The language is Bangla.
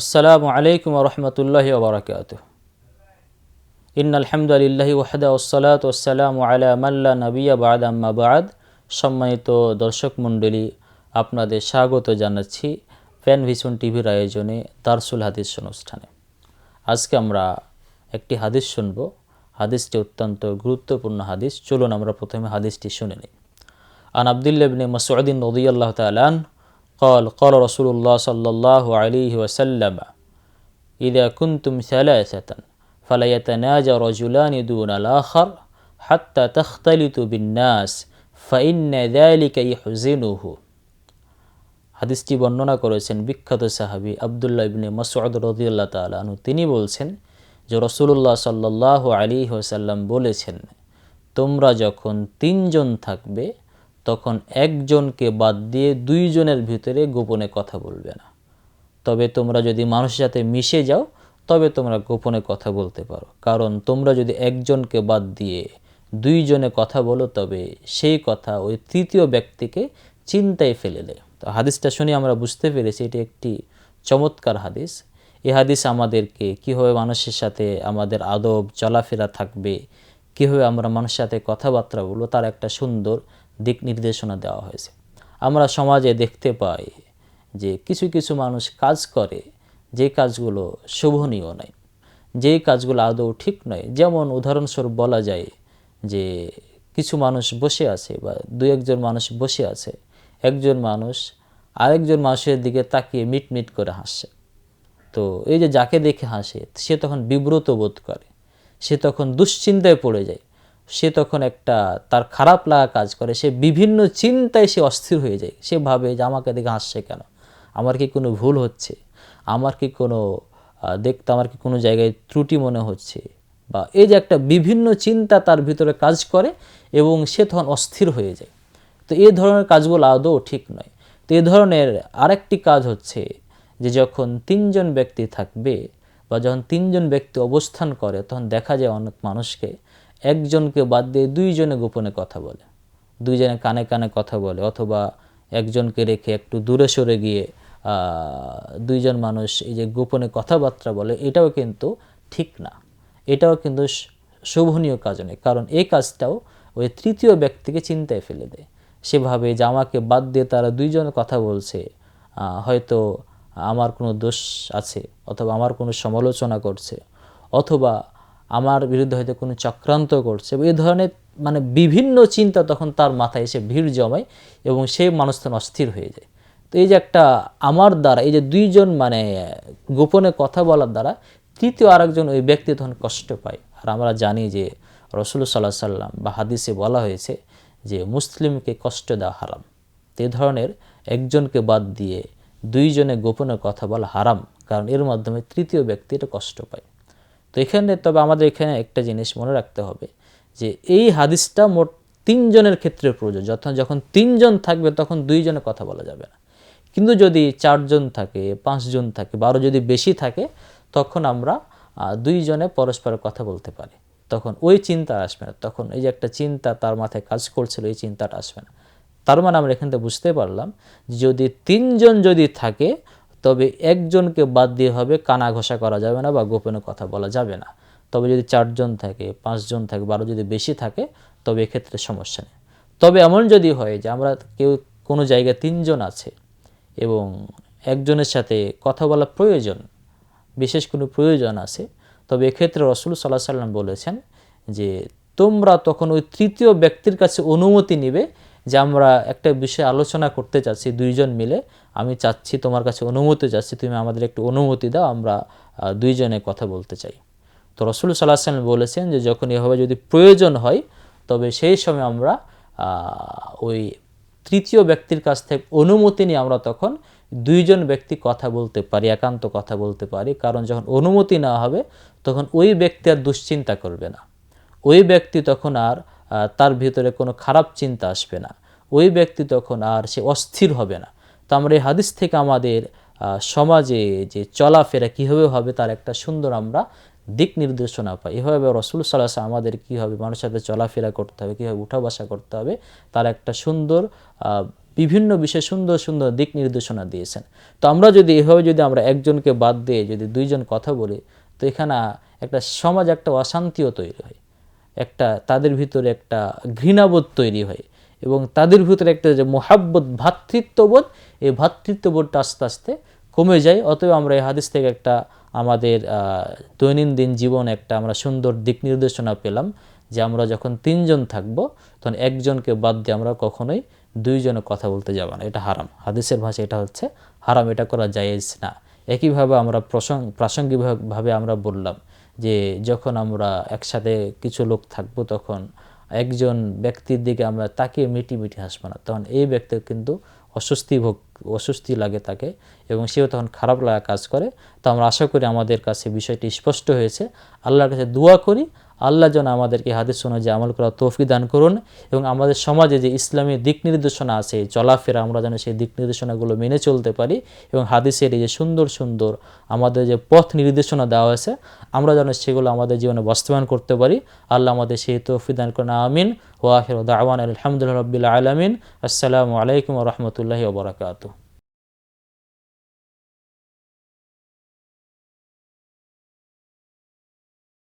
আসসালামু আলাইকুম রহমতুল্লাহি ওবরাকাত ইন আলহামদুলিল্লাহি ওয়াহদা ওসালাত ওসালামু আলা মাল্লা নবিয়া বাদ আম্মাবাদ সম্মানিত দর্শক মণ্ডলী, আপনাদের স্বাগত জানাচ্ছি ফ্যান ভিশন টিভির আয়োজনে দারসুল হাদিস অনুষ্ঠানে। আজকে আমরা একটি হাদিস শুনব। হাদিসটি অত্যন্ত গুরুত্বপূর্ণ হাদিস। চলুন আমরা প্রথমে হাদিসটি শুনে নিই। আন আবদুল্লাবিন মসুদিন নদী আল্লাহ তালান رضي الله تعالى عنه قال قال رسول الله صلى الله عليه وسلم إذا كنتم ثلاثة فلا يتناجى رجلان دون الآخر حتى تختلطوا بالناس فإن ذلك يحزنه হাদিসটি বর্ণনা করেছেন বিখ্যাত সাহাবী আবদুল্লাহ ইবনে মাসউদ রাদিয়াল্লাহু তাআলা আনহু তিনি বলছেন যে রাসূলুল্লাহ সাল্লাল্লাহু আলাইহি ওয়াসাল্লাম বলেছেন তোমরা যখন তিনজন থাকবে তখন একজনকে বাদ দিয়ে দুইজনের ভিতরে গোপনে কথা বলবে না। তবে তোমরা যদি মানুষের সাথে মিশে যাও, তবে তোমরা গোপনে কথা বলতে পারো। কারণ তোমরা যদি একজনকে বাদ দিয়ে দুইজনে কথা বলো, তবে সেই কথা ওই তৃতীয় ব্যক্তিকে চিন্তায় ফেলে দেয়। তো হাদিসটা শুনে আমরা বুঝতে পেরেছি, এটি একটি চমৎকার হাদিস। এই হাদিস আমাদেরকে কীভাবে মানুষের সাথে আমাদের আদব, চলাফেরা থাকবে, কীভাবে আমরা মানুষের সাথে কথাবার্তা বলব, তার একটা সুন্দর দিক নির্দেশনা দেওয়া হয়েছে। আমরা সমাজে দেখতে পাই যে কিছু কিছু মানুষ কাজ করে, যে কাজগুলো শোভনীয় নয় যেই কাজগুলো আদৌ ঠিক নয়। যেমন উদাহরণস্বরূপ বলা যায় যে কিছু মানুষ বসে আছে বা দু একজন মানুষ বসে আছে, একজন মানুষ আরেকজন মানুষের দিকে তাকিয়ে মিট মিট করে হাসছে। তো এই যে যাকে দেখে হাসে, সে তখন বিব্রত বোধ করে, সে তখন দুশ্চিন্তায় পড়ে যায়। সে তখন একটা, তার খারাপ লাগা কাজ করে। সে বিভিন্ন চিন্তায় সে অস্থির হয়ে যায়। সে ভাবে যে, আমাকে দেখে হাসছে কেন? আমার কি কোনো ভুল হচ্ছে? আমার কি কোনো দেখতে আমার কি কোনো জায়গায় ত্রুটি মনে হচ্ছে? বা এই যে একটা বিভিন্ন চিন্তা তার ভিতরে কাজ করে এবং সে তখন অস্থির হয়ে যায়। তো এই ধরনের কাজগুলো আদৌ ঠিক নয়। তো এ ধরনের আরেকটি কাজ হচ্ছে যে, যখন তিনজন ব্যক্তি থাকবে বা যখন তিনজন ব্যক্তি অবস্থান করে, তখন দেখা যায় অনেক মানুষকে একজনকে বাদ দিয়ে দুইজনে গোপনে কথা বলে। দুইজনে কানে কানে কথা বলে অথবা একজনকে রেখে একটু দূরে সরে গিয়ে দুইজন মানুষ এই যে গোপনে কথাবার্তা বলে, এটাও কিন্তু ঠিক না। এটাও কিন্তু শোভনীয় কাজ নয়। কারণ এই কাজটাও ওই তৃতীয় ব্যক্তিকে চিন্তায় ফেলে দেয়। সেভাবে যে আমাকে বাদ দিয়ে তারা দুইজন কথা বলছে হয়তো আমার কোনো দোষ আছে অথবা আমার কোনো সমালোচনা করছে, অথবা আমার বিরুদ্ধে হয়তো কোনো চক্রান্ত করছে এই ধরনের মানে বিভিন্ন চিন্তা তখন তার মাথায় এসে ভিড় জমায় এবং সে মানুষ তখন অস্থির হয়ে যায়। তো এই যে একটা আমার দ্বারা, এই যে দুইজন মানে গোপনে কথা বলার দ্বারা তৃতীয় আরেকজন ওই ব্যক্তি তখন কষ্ট পায়। আর আমরা জানি যে রসুল সাল্লাহ সাল্লাম বা হাদিসে বলা হয়েছে যে মুসলিমকে কষ্ট দেওয়া হারাম। তো ধরনের একজনকে বাদ দিয়ে দুইজনে গোপনে কথা বলা হারাম, কারণ এর মাধ্যমে তৃতীয় ব্যক্তি এটা কষ্ট পায়। এখানে তবে আমাদের এখানে একটা জিনিস মনে রাখতে হবে যে এই হাদিসটা মোট তিনজনের ক্ষেত্রে প্রয়োজন যখন যখন তিনজন থাকবে তখন দুইজনে কথা বলা যাবে না। কিন্তু যদি চারজন থাকে, পাঁচজন থাকে, বারো যদি বেশি থাকে, তখন আমরা দুইজনে পরস্পরের কথা বলতে পারি। তখন ওই চিন্তা আসবে না। তখন এই যে একটা চিন্তা তার মাথায় কাজ করছিল, এই চিন্তাটা আসবে না। তার মানে আমরা এখান থেকে বুঝতে পারলাম যদি তিনজন যদি থাকে তবে একজনকে বাদ দিয়ে হবে কানা ঘষা করা যাবে না বা গোপনে কথা বলা যাবে না। তবে যদি চারজন থাকে, পাঁচজন থাকে, বারো যদি বেশি থাকে, তবে এক্ষেত্রে সমস্যা নেই। তবে এমন যদি হয় যে আমরা কেউ কোনো জায়গায় তিনজন আছে এবং একজনের সাথে কথা বলা প্রয়োজন, বিশেষ কোনো প্রয়োজন আছে, তবে এক্ষেত্রে রসুল সাল্লাহ সাল্লাম বলেছেন যে তোমরা তখন ওই তৃতীয় ব্যক্তির কাছে অনুমতি নিবে যে আমরা একটা বিষয়ে আলোচনা করতে চাচ্ছি, দুইজন মিলে, আমি চাচ্ছি, তোমার কাছে অনুমতি চাচ্ছি, তুমি আমাদের একটু অনুমতি দাও, আমরা দুইজনে কথা বলতে চাই। তো রসুল সাল্লাহ সাল্লাম বলেছেন যে, যখন এভাবে যদি প্রয়োজন হয়, তবে সেই সময় আমরা ওই তৃতীয় ব্যক্তির কাছ থেকে অনুমতি নিয়ে আমরা তখন দুইজন ব্যক্তি কথা বলতে পারি, একান্ত কথা বলতে পারি। কারণ যখন অনুমতি না হবে, তখন ওই ব্যক্তি আর দুশ্চিন্তা করবে না। ওই ব্যক্তি তখন আর তার ভিতরে কোনো খারাপ চিন্তা আসবে না। ওই ব্যক্তি তখন আর সে অস্থির হবে না। তো আমরা এই হাদিস থেকে আমাদের সমাজে যে চলাফেরা কীভাবে হবে তার একটা সুন্দর আমরা দিক নির্দেশনা পাই। এভাবে রসুল সাল্লাহ আমাদের কীভাবে মানুষের সাথে চলাফেরা করতে হবে, কীভাবে উঠা বসা করতে হবে, তার একটা সুন্দর বিভিন্ন বিষয়ে সুন্দর সুন্দর দিক নির্দেশনা দিয়েছেন। তো আমরা যদি এভাবে যদি আমরা একজনকে বাদ দিয়ে যদি দুইজন কথা বলি, তো এখানে একটা সমাজ একটা অশান্তিও তৈরি হয়। একটা, তাদের ভিতরে একটা ঘৃণাবোধ তৈরি হয় এবং তাদের ভিতরে একটা যে মোহাব্বত ভ্রাতৃত্ববোধ এই ভ্রাতৃত্ববোধটা আস্তে আস্তে কমে যায়। অতএব আমরা এই হাদিস থেকে একটা আমাদের দৈনন্দিন জীবন একটা আমরা সুন্দর দিক নির্দেশনা পেলাম যে আমরা যখন তিনজন থাকব, তখন একজনকে বাদ দিয়ে আমরা কখনোই দুইজনে কথা বলতে যাব না। এটা হারাম। হাদিসের ভাষা এটা হচ্ছে হারাম। এটা করা জায়েজ না। একইভাবে আমরা প্রসঙ্গ প্রাসঙ্গিকভাবে আমরা বললাম যে যখন আমরা একসাথে কিছু লোক থাকব তখন একজন ব্যক্তির দিকে আমরা তাকিয়ে মিটি মিটি হাসবো না। তখন এই ব্যক্তি কিন্তু অস্বস্তি ভোগ, অস্বস্তি লাগে তাকে এবং সেও তখন খারাপ লাগা কাজ করে। তো আমরা আশা করি আমাদের কাছে বিষয়টি স্পষ্ট হয়েছে। আল্লাহর কাছে দোয়া করি। আল্লাহ যেন আমাদেরকে হাদিস যে আমল করা তৌফি দান করুন এবং আমাদের সমাজে যে ইসলামী দিক নির্দেশনা আছে, চলাফেরা আমরা যেন সেই দিক নির্দেশনাগুলো মেনে চলতে পারি এবং হাদিসের এই যে সুন্দর সুন্দর আমাদের যে পথ নির্দেশনা দেওয়া হয়েছে আমরা যেন সেগুলো আমাদের জীবনে বাস্তবায়ন করতে পারি। আল্লাহ আমাদের সেই তৌফি দান করুন, আমিন। ওয়াহির দাওয়ান আলহামদুলিল্লাহ রবিল আলমিন। আসসালামু আলাইকুম রহমতুল্লাহি